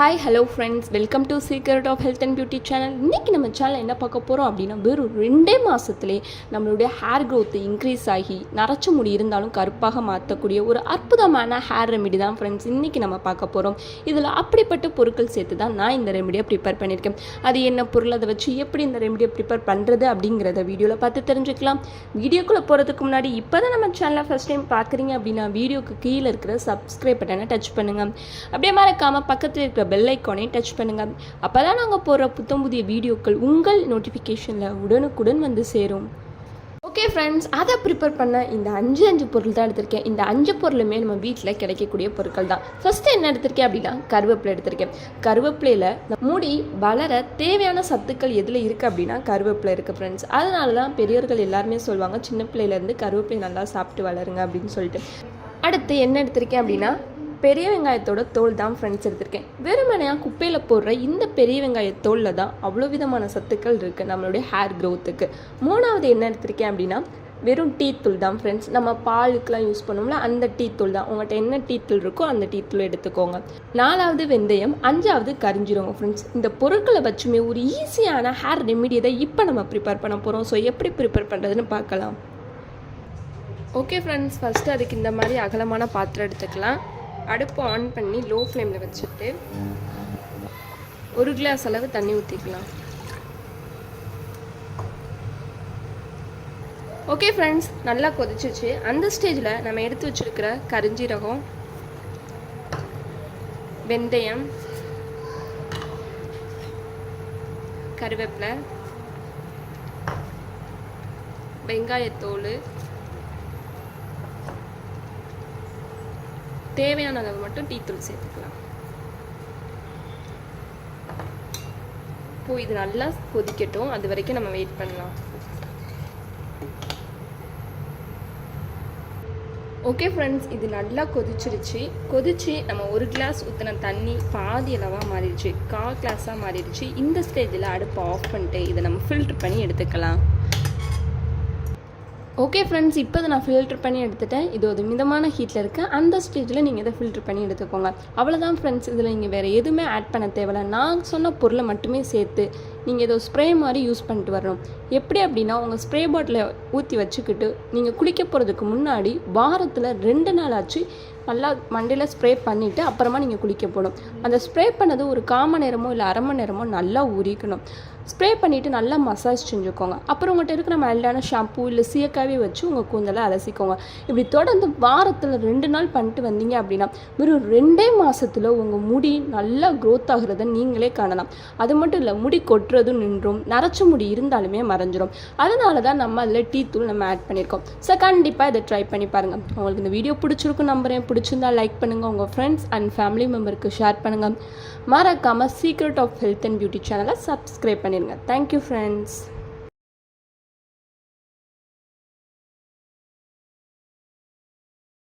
Hi hello friends welcome to secret of health and beauty channel இன்றைக்கி நம்ம channel என்ன பார்க்க போகிறோம் அப்படின்னா வெறும் ரெண்டே மாதத்துலேயே நம்மளுடைய ஹேர் க்ரோத்து இன்க்ரீஸ் ஆகி நரைச்ச முடி இருந்தாலும் கருப்பாக மாற்றக்கூடிய ஒரு அற்புதமான ஹேர் ரெமெடி தான் ஃப்ரெண்ட்ஸ் இன்றைக்கி நம்ம பார்க்க போகிறோம் இதில் அப்படிப்பட்ட பொருட்கள் சேர்த்து தான் நான் இந்த ரெமெடியை ப்ரிப்பேர் பண்ணியிருக்கேன். அது என்ன பொருள் அதை வச்சு எப்படி இந்த ரெமெடியை ப்ரிப்பேர் பண்ணுறது அப்படிங்கிறத வீடியோவில் பார்த்து தெரிஞ்சுக்கலாம். வீடியோக்குள்ளே போகிறதுக்கு முன்னாடி இப்போ தான் நம்ம சேனலை ஃபஸ்ட் டைம் பார்க்குறீங்க அப்படின்னா வீடியோக்கு கீழே இருக்கிற சப்ஸ்கிரைப் பட்டனை டச் பண்ணுங்கள் அப்படியே மறக்காமல் பக்கத்தில் இருக்கிற பெல் ஐக்கானே டச் பண்ணுங்கள் அப்போ தான் நாங்கள் போடுற புத்தம் புதிய வீடியோக்கள் உங்கள் நோட்டிஃபிகேஷனில் உடனுக்குடன் வந்து சேரும். ஓகே ஃப்ரெண்ட்ஸ் அதை ப்ரிப்பேர் பண்ண இந்த அஞ்சு அஞ்சு பொருள் தான் எடுத்திருக்கேன். இந்த அஞ்சு பொருளுமே நம்ம வீட்டில் கிடைக்கக்கூடிய பொருட்கள் தான். ஃபஸ்ட்டு என்ன எடுத்திருக்கேன் அப்படின்னா கருவேப்பிலை எடுத்திருக்கேன். கருவேப்பிலையில் முடி வளர தேவையான சத்துக்கள் எதில் இருக்குது அப்படின்னா கருவேப்பிலை இருக்குது ஃப்ரெண்ட்ஸ் அதனால தான் பெரியவர்கள் எல்லாருமே சொல்லுவாங்க சின்ன பிள்ளையிலேருந்து கருவேப்பிலை நல்லா சாப்பிட்டு வளருங்க அப்படின்னு சொல்லிட்டு. அடுத்து என்ன எடுத்திருக்கேன் அப்படின்னா பெரிய வெங்காயத்தோட தோல் தான் ஃப்ரெண்ட்ஸ் எடுத்திருக்கேன். வெறுமனையாக குப்பையில் போடுற இந்த பெரிய வெங்காய தோலில் தான் அவ்வளோ விதமான சத்துக்கள் இருக்குது நம்மளுடைய ஹேர் க்ரோத்துக்கு மூணாவது என்ன எடுத்திருக்கேன் அப்படின்னா வெறும் டீ தூள் தான் ஃப்ரெண்ட்ஸ் நம்ம பாலுக்கெலாம் யூஸ் பண்ணுவோம்ல அந்த டீ தூள் தான். உங்கள்கிட்ட என்ன டீ தூள் இருக்கோ அந்த டீ தூள் எடுத்துக்கோங்க. நாலாவது வெந்தயம் அஞ்சாவது கரிஞ்சிருவோம் ஃப்ரெண்ட்ஸ் இந்த பொருட்களை வச்சுமே ஒரு ஈஸியான ஹேர் ரெமிடியை தான் இப்போ நம்ம ப்ரிப்பேர் பண்ண போகிறோம் ஸோ எப்படி ப்ரிப்பேர் பண்ணுறதுன்னு பார்க்கலாம். ஓகே ஃப்ரெண்ட்ஸ் ஃபஸ்ட்டு அதுக்கு இந்த மாதிரி அகலமான பாத்திரம் எடுத்துக்கலாம். அடுப்பு ஆன் பண்ணி லோ ஃப்ளேமில் வச்சுட்டு ஒரு கிளாஸ் அளவு தண்ணி ஊற்றிக்கலாம் ஓகே ஃப்ரெண்ட்ஸ் நல்லா கொதிச்சிச்சு. அந்த ஸ்டேஜில் நம்ம எடுத்து வச்சிருக்கிற கரிஞ்சீரகம் வெந்தயம் கருவேப்பிலை வெங்காயத்தோல் தேவையான அளவு மட்டும் டீத்தூள் சேர்த்துக்கலாம். இப்போ இது நல்லா கொதிக்கட்டும். அது வரைக்கும் நம்ம வெயிட் பண்ணலாம். ஓகே ஃப்ரெண்ட்ஸ் இது நல்லா கொதிச்சிருச்சு. கொதிச்சு நம்ம ஒரு கிளாஸ் ஊற்றின தண்ணி பாதி அளவாக மாறிடுச்சு. கால் கிளாஸாக மாறிடுச்சு. இந்த ஸ்டேஜில் அடுப்பை ஆஃப் பண்ணிட்டு இதை நம்ம ஃபில்டர் பண்ணி எடுத்துக்கலாம். ஓகே ஃப்ரெண்ட்ஸ் இப்போ இதை நான் ஃபில்டர் பண்ணி எடுத்துட்டேன். இது ஒரு மிதமான ஹீட்டில் இருக்குது அந்த ஸ்டேஜில் நீங்கள் இதை ஃபில்டர் பண்ணி எடுத்துக்கோங்க. அவ்வளோதான் ஃப்ரெண்ட்ஸ் இதில் நீங்கள் வேறு எதுவுமே ஆட் பண்ண தேவையில்ல. நான் சொன்ன பொருளை மட்டுமே சேர்த்து நீங்கள் ஏதோ ஸ்ப்ரே மாதிரி யூஸ் பண்ணிட்டு வரணும். எப்படி அப்படின்னா உங்கள் ஸ்ப்ரே பாட்டிலை ஊற்றி வச்சுக்கிட்டு நீங்கள் குளிக்க போகிறதுக்கு முன்னாடி வாரத்தில் ரெண்டு நாள் ஆச்சு நல்லா மண்டையில் ஸ்ப்ரே பண்ணிவிட்டு அப்புறமா நீங்கள் குளிக்க போகணும். அந்த ஸ்ப்ரே பண்ணது ஒரு காம நேரமோ இல்லை அரை மணி நேரமோ நல்லா உரிக்கணும் ஸ்ப்ரே பண்ணிவிட்டு நல்லா மசாஜ் செஞ்சுக்கோங்க. அப்புறம் உங்கள்கிட்ட இருக்கிற மைல்டான ஷாம்பு இல்லை சீயக்காவே வச்சு உங்கள் கூந்தலை அலசிக்கோங்க. இப்படி தொடர்ந்து வாரத்தில் ரெண்டு நாள் பண்ணிட்டு வந்தீங்க அப்படின்னா வெறும் ரெண்டே மாதத்தில் உங்கள் முடி நல்லா க்ரோத் ஆகிறத நீங்களே காணலாம். அது மட்டும் இல்லை முடி கொட்டுறதும் நின்றும் நரைச்ச முடி இருந்தாலுமே மறைஞ்சிரும். அதனால தான் நம்ம அதில் டீ தூள் நம்ம ஆட் பண்ணியிருக்கோம் ஸோ கண்டிப்பாக இதை ட்ரை பண்ணி பாருங்கள் உங்களுக்கு இந்த வீடியோ பிடிச்சிருக்கும் நம்புறேன். பிடிச்சிருந்தால் லைக் பண்ணுங்கள் உங்கள் ஃப்ரெண்ட்ஸ் அண்ட் ஃபேமிலி மெம்பருக்கு ஷேர் பண்ணுங்கள் மறக்காமல் secret of health and beauty சேனலை சப்ஸ்கிரைப் பண்ணிடுங்க தேங்க்யூ ஃப்ரெண்ட்ஸ்